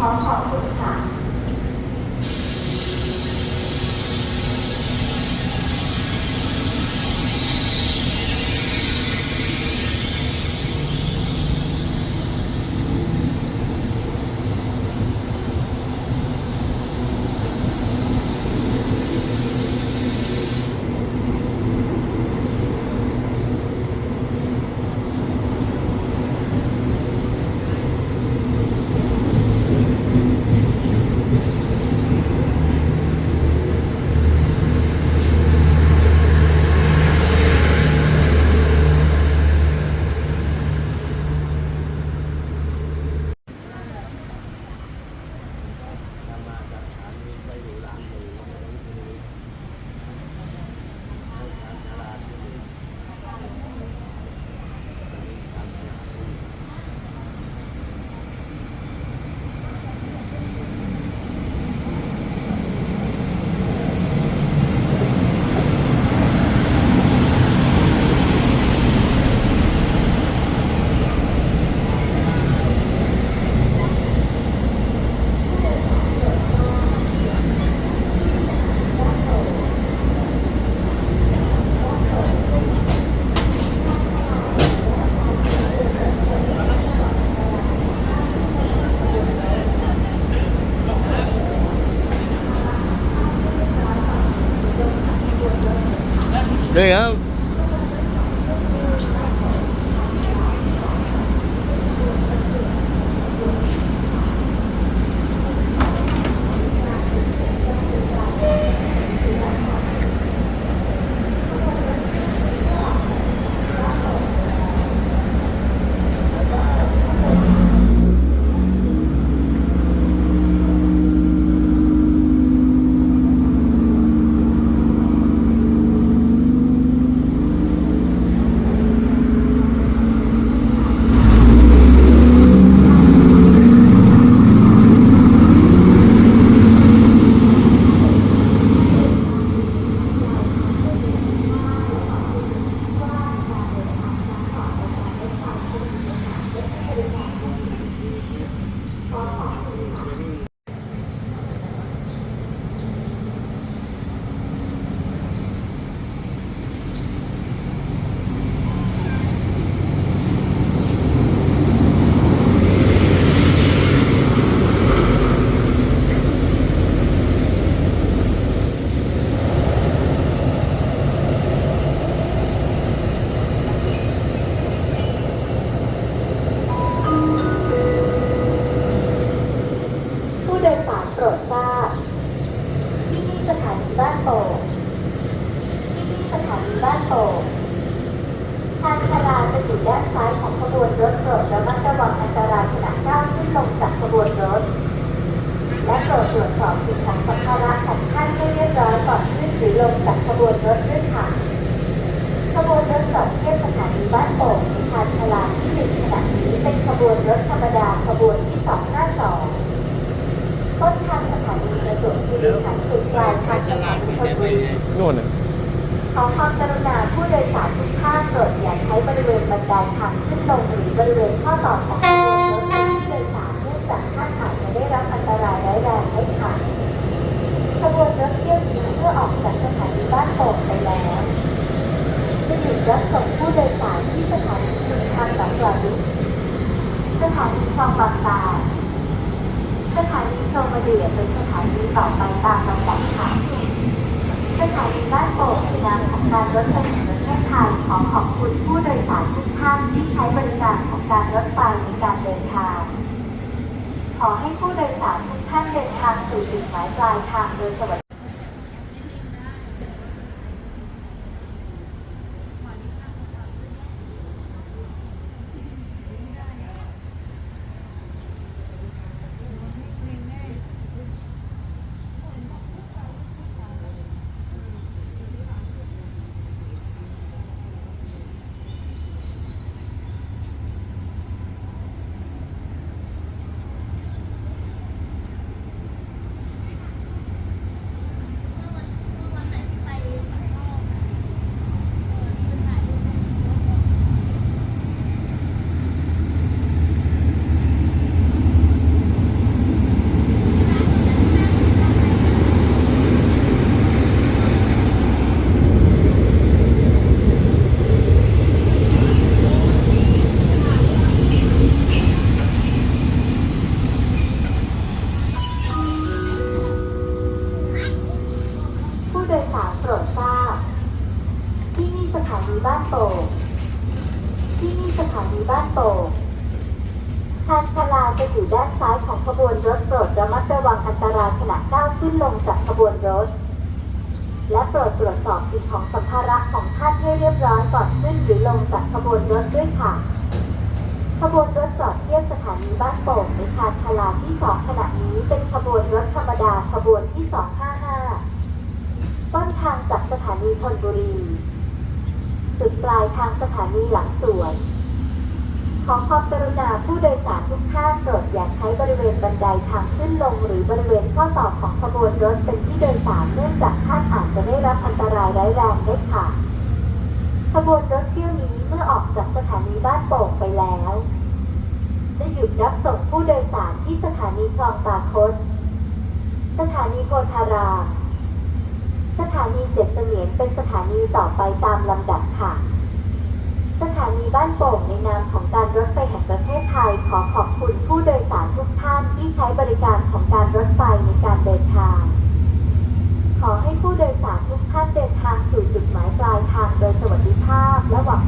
ขอข อบ รดทราบ ที่นี่สถานีบ้านโป่งที่นี่สถานีบ้านโป่งทางชาลาจะอยู่ด้านซ้ายของขบวนรถโปรดระมัดระวังอันตรายขณะก้าวขึ้นลงจากขบวนรถ และโปรดตรวจสอบสิ่งของสัมภาระของท่านให้เรียบร้อยก่อนขึ้นหรือลงจากขบวนรถด้วยค่ะขบวนรถจอดเทียบสถานีบ้านโป่งทางชาลาที่หนึ่งขณะนี้เป็นขบวนรถธรรมดาขบวนที่สอง ต้นทางสถานีประจวบคีรีขันธ์สุดปลายทางสถานีธนบุรีนู่นน่ะขอความกรุณาผู้โดยสารทุกท่านโปรดอย่าใช้บริเวณบันไดทางขึ้นลงหรือบริเวณข้อต่อของขบวนรถโดยสารเนื่องจากท่านอาจจะได้รับอันตรายร้ายแรงได้ค่ะขบวนรถเที่ยวนี้เพื่อออกจากสถานีบ้านโป่งไปแล้วจะหยุดรับส่งผู้โดยสารที่สถานีชุมทางหนองปลาดุกสถานีคลองบางตา สถานีโซมาเดียเป็นสถานีต่อไปตามลำดับค่ะ สถานีบ้านโป่งในนามของการรถไฟแห่งประเทศไทยขอขอบคุณผู้โดยสารทุกท่านที่ใช้บริการของการรถไฟในการเดินทาง ขอให้ผู้โดยสารทุกท่านเดินทางสู่จุดหมายปลายทางโดยสวัสดิ ขบวนรถโปรดระมัดระวังอันตรายขณะก้าวขึ้นลงจากขบวนรถ และโปรดตรวจสอบสิ่งของสัมภาระของท่านให้เรียบร้อยก่อนขึ้นหรือลงจากขบวนรถด้วยค่ะ ขบวนรถจอดเทียบสถานีบ้านโป่งในชานชาลาที่2ขณะนี้เป็นขบวนรถธรรมดาขบวนที่ 255 ต้นทางจากสถานีธนบุรีจุดปลายทางสถานีหลังสวน ขอความกรุณาผู้โดยสารทุกท่านโปรดอย่าใช้บริเวณบันไดทางขึ้นลง หรือบริเวณข้อต่อของขบวนรถเป็นที่โดยสารเนื่องจากท่านอาจจะได้รับอันตรายร้ายแรงได้ค่ะ ขบวนรถเที่ยวนี้เมื่อออกจากสถานีบ้านโป่งไปแล้ว จะหยุดรับส่งผู้โดยสารที่สถานีคลองตาคดสถานีโพธารามสถานีเจ็ดเสมียนเป็นสถานีต่อไปตามลำดับค่ะ สถานีบ้านโป่งในนามของการรถไฟแห่งประเทศไทย ขอขอบคุณผู้โดยสารทุกท่านที่ใช้บริการของการรถไฟในการเดินทาง ขอให้ผู้โดยสารทุกท่านเดินทางสู่จุดหมายปลายทางโดยสวัสดิภาพและหวังเป็นอย่างยิ่งว่าในการเดินทางครั้งต่อไปการรถไฟคง